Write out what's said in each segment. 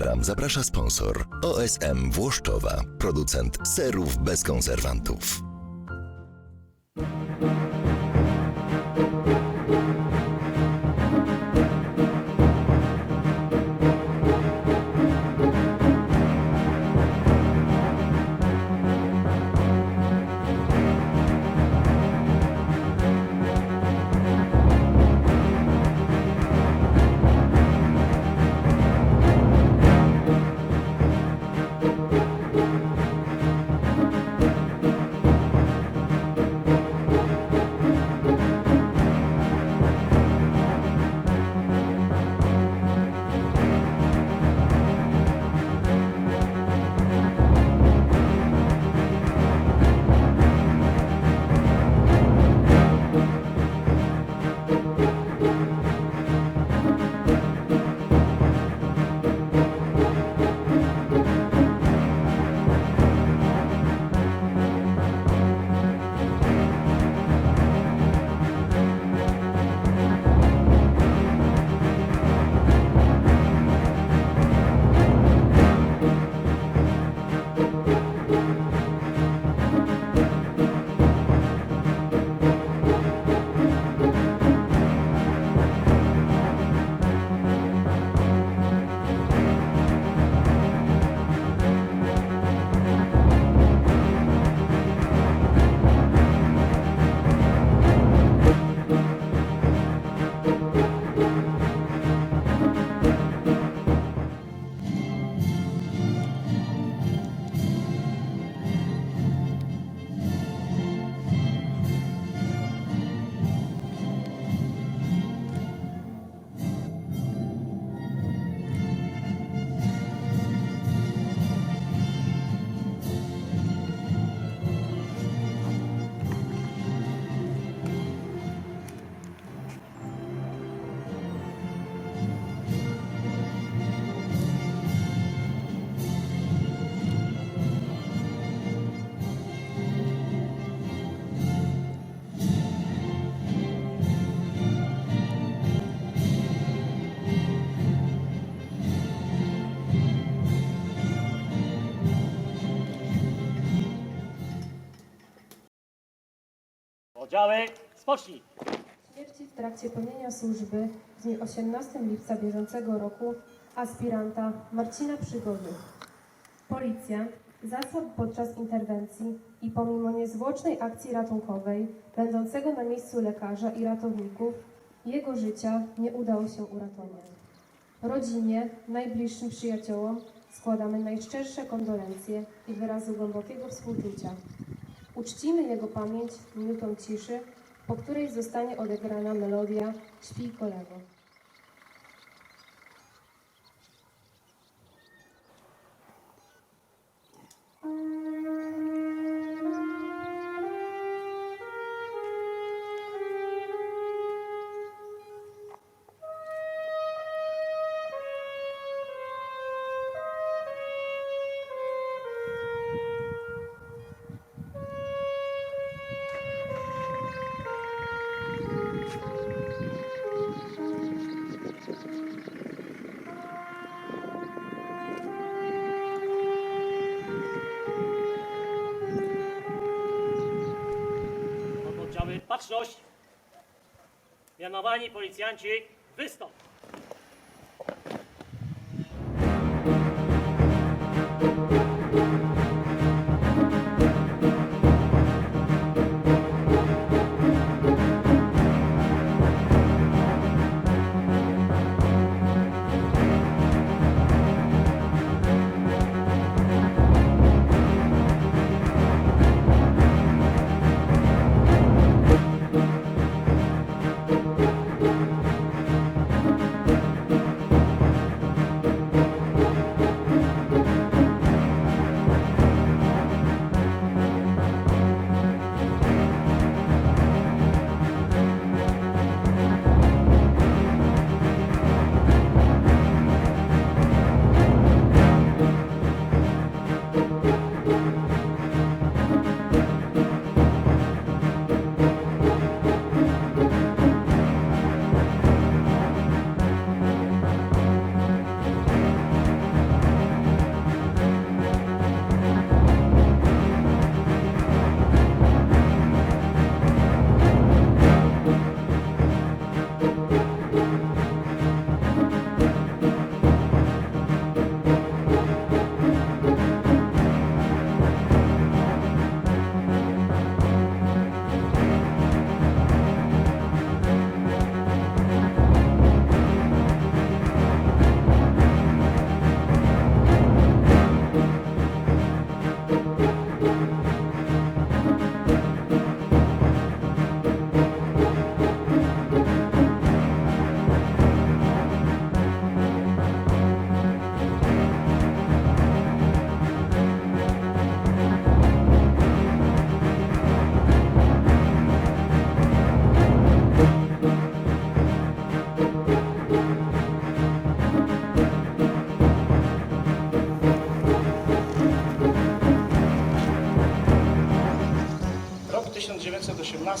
program zaprasza sponsor OSM Włoszczowa, producent serów bez konserwantów. Oddziały, spocznij! Śmierci w trakcie pełnienia służby w dniu 18 lipca bieżącego roku aspiranta Marcina Przygody. Policjant zasłabł podczas interwencji i pomimo niezwłocznej akcji ratunkowej, będącego na miejscu lekarza i ratowników, jego życia nie udało się uratować. Rodzinie, najbliższym przyjaciołom składamy najszczersze kondolencje i wyrazy głębokiego współczucia. Uczcimy jego pamięć minutą ciszy, po której zostanie odegrana melodia Śpij kolego. Baczność! Mianowani policjanci, wystąp!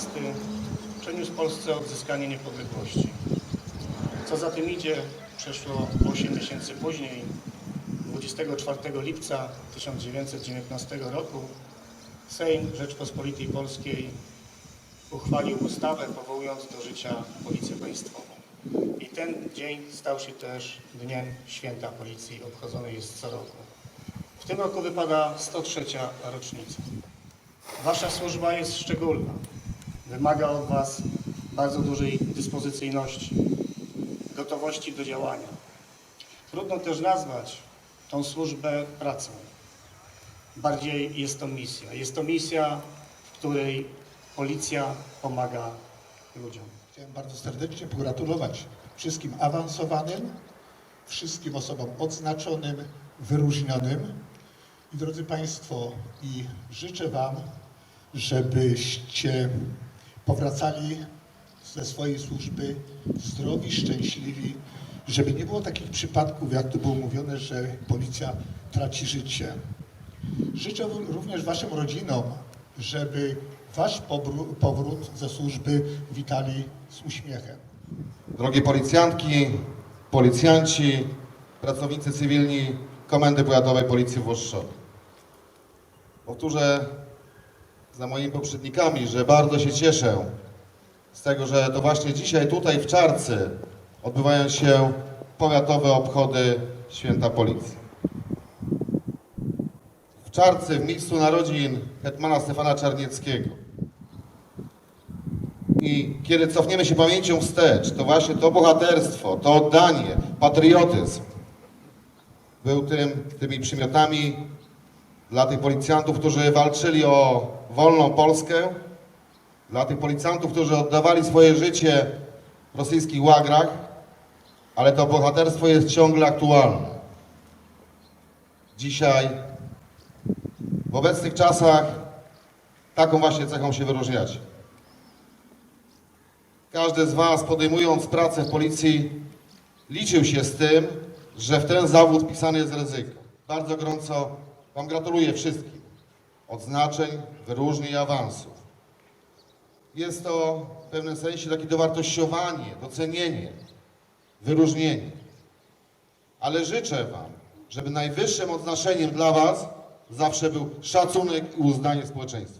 1918 przyniósł Polsce odzyskanie niepodległości. Co za tym idzie, przeszło 8 miesięcy później, 24 lipca 1919 roku, Sejm Rzeczpospolitej Polskiej uchwalił ustawę powołując do życia Policję Państwową. I ten dzień stał się też Dniem Święta Policji, obchodzony jest co roku. W tym roku wypada 103. rocznica. Wasza służba jest szczególna. Wymaga od Was bardzo dużej dyspozycyjności, gotowości do działania. Trudno też nazwać tą służbę pracą. Bardziej jest to misja. Jest to misja, w której policja pomaga ludziom. Chciałem bardzo serdecznie pogratulować wszystkim awansowanym, wszystkim osobom odznaczonym, wyróżnionym. I drodzy Państwo, i życzę Wam, żebyście powracali ze swojej służby zdrowi, szczęśliwi, żeby nie było takich przypadków, jak tu było mówione, że policja traci życie. Życzę również Waszym rodzinom, żeby Wasz powrót ze służby witali z uśmiechem. Drogie policjantki, policjanci, pracownicy cywilni Komendy Powiatowej Policji w Włoszczowie. Powtórzę za moimi poprzednikami, że bardzo się cieszę z tego, że to właśnie dzisiaj tutaj w Czarcy odbywają się powiatowe obchody Święta Policji. W Czarcy, w miejscu narodzin hetmana Stefana Czarnieckiego. I kiedy cofniemy się pamięcią wstecz, to właśnie to bohaterstwo, to oddanie, patriotyzm był tym, tymi przymiotami dla tych policjantów, którzy walczyli o wolną Polskę, dla tych policjantów, którzy oddawali swoje życie w rosyjskich łagrach, ale to bohaterstwo jest ciągle aktualne. Dzisiaj, w obecnych czasach, taką właśnie cechą się wyróżniacie. Każdy z Was podejmując pracę w policji liczył się z tym, że w ten zawód pisane jest ryzyko. Bardzo gorąco Wam gratuluję wszystkim odznaczeń, wyróżnień i awansów. Jest to w pewnym sensie takie dowartościowanie, docenienie, wyróżnienie. Ale życzę Wam, żeby najwyższym odznaczeniem dla Was zawsze był szacunek i uznanie społeczeństwa.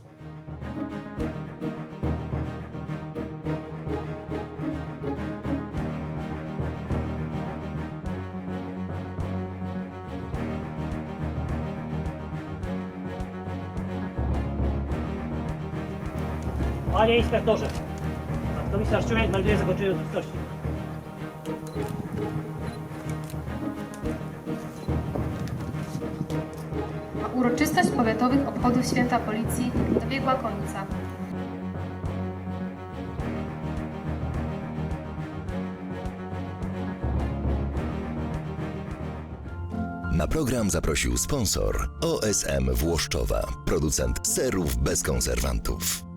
Panie inspektorze, komisarz Ciumień melduje zakończenie. A uroczystość powiatowych obchodów Święta Policji dobiegła końca. Na program zaprosił sponsor OSM Włoszczowa, producent serów bez konserwantów.